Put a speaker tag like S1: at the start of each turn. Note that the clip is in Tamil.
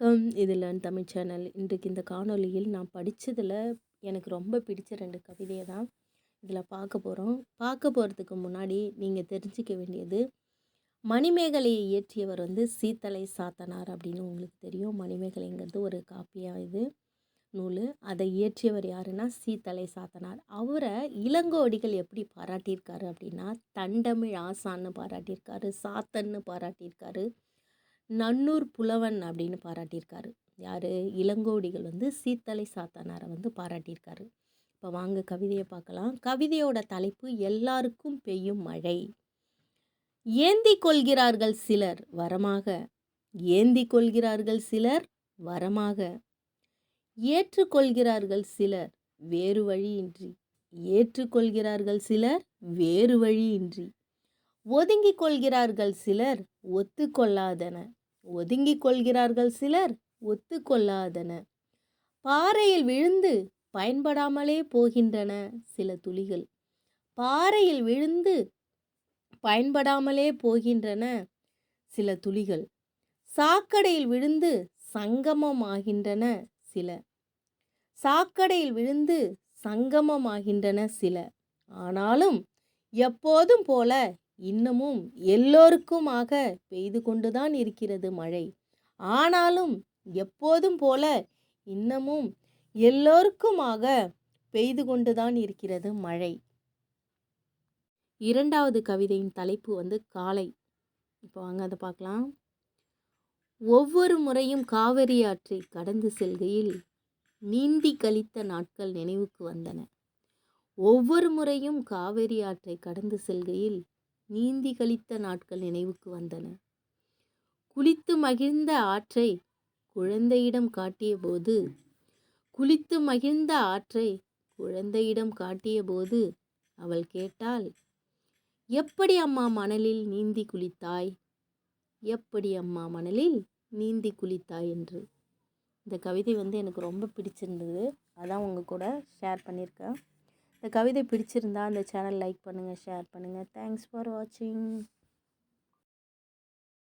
S1: வணக்கம். இது லேர்ன் தமிழ் சேனல் இன்றைக்கு இந்த காணொளியில் நான் படித்ததில் எனக்கு ரொம்ப பிடிச்ச ரெண்டு கவிதையை தான் இதில் பார்க்க போகிறோம் பார்க்க போகிறதுக்கு முன்னாடி நீங்கள் தெரிஞ்சிக்க வேண்டியது மணிமேகலையை இயற்றியவர் வந்து சீத்தலை சாத்தனார் அப்படின்னு உங்களுக்கு தெரியும். மணிமேகலைங்கிறது ஒரு காப்பியாக இது நூல். அதை இயற்றியவர் யாருன்னா சீத்தலை சாத்தனார். அவரை இளங்கோடிகள் எப்படி பாராட்டியிருக்காரு அப்படின்னா தண்டமிழ் ஆசான்னு பாராட்டியிருக்காரு சாத்தன்னு பாராட்டியிருக்காரு. நன்னூர் புலவன் அப்படின்னு பாராட்டியிருக்காரு. யார்? இளங்கோடிகள் வந்து சீத்தலை சாத்தானாரை வந்து பாராட்டியிருக்காரு. இப்போ வாங்க கவிதையை பார்க்கலாம். கவிதையோட தலைப்பு எல்லாருக்கும் பெய்யும் மழை ஏந்தி கொள்கிறார்கள் சிலர் வரமாக. ஏந்தி கொள்கிறார்கள் சிலர் வரமாக. ஏற்றுக்கொள்கிறார்கள் சிலர் வேறு வழியின்றி. ஏற்றுக்கொள்கிறார்கள் சிலர் வேறு வழியின்றி. ஒதுங்கிக் கொள்கிறார்கள் சிலர் ஒத்துக்கொள்ளாதன ஒதுங்கிக் கொள்கிறார்கள் சிலர் ஒத்துக்கொள்ளாதன பாறையில் விழுந்து பயன்படாமலே போகின்றன சில துளிகள். பாறையில் விழுந்து பயன்படாமலே போகின்றன சில துளிகள். சாக்கடையில் விழுந்து சங்கமமாகின்றன சில. சாக்கடையில் விழுந்து சங்கமமாகின்றன சில. ஆனாலும் எப்போதும் போல இன்னமும் எல்லோருக்குமாக பெய்து கொண்டுதான் இருக்கிறது மழை. ஆனாலும் எப்போதும் போல இன்னமும் எல்லோருக்குமாக பெய்து கொண்டுதான் இருக்கிறது மழை. இரண்டாவது கவிதையின் தலைப்பு வந்து காலை. இப்போ வாங்க அதை பார்க்கலாம். ஒவ்வொரு முறையும் காவிரி ஆற்றை கடந்து செல்கையில் நீந்தி கழித்த நாட்கள் நினைவுக்கு வந்தன. ஒவ்வொரு முறையும் காவிரி ஆற்றை கடந்து செல்கையில் நீந்தி கழித்த நாட்கள் நினைவுக்கு வந்தன. குளித்து மகிழ்ந்த ஆற்றை குழந்தையிடம் காட்டியபோது குளித்து மகிழ்ந்த ஆற்றை குழந்தையிடம் காட்டியபோது அவள் கேட்டாள் எப்படி அம்மா மணலில் நீந்தி குளித்தாய்? எப்படி அம்மா மணலில் நீந்தி குளித்தாய்? என்று. இந்த கவிதை வந்து எனக்கு ரொம்ப பிடிச்சிருந்தது. அதான் உங்கள் கூட ஷேர் பண்ணியிருக்கேன். இந்த கவிதை பிடிச்சிருந்தா அந்த சேனல் லைக் பண்ணுங்கள் ஷேர் பண்ணுங்கள் தேங்க்ஸ் ஃபார் வாட்சிங்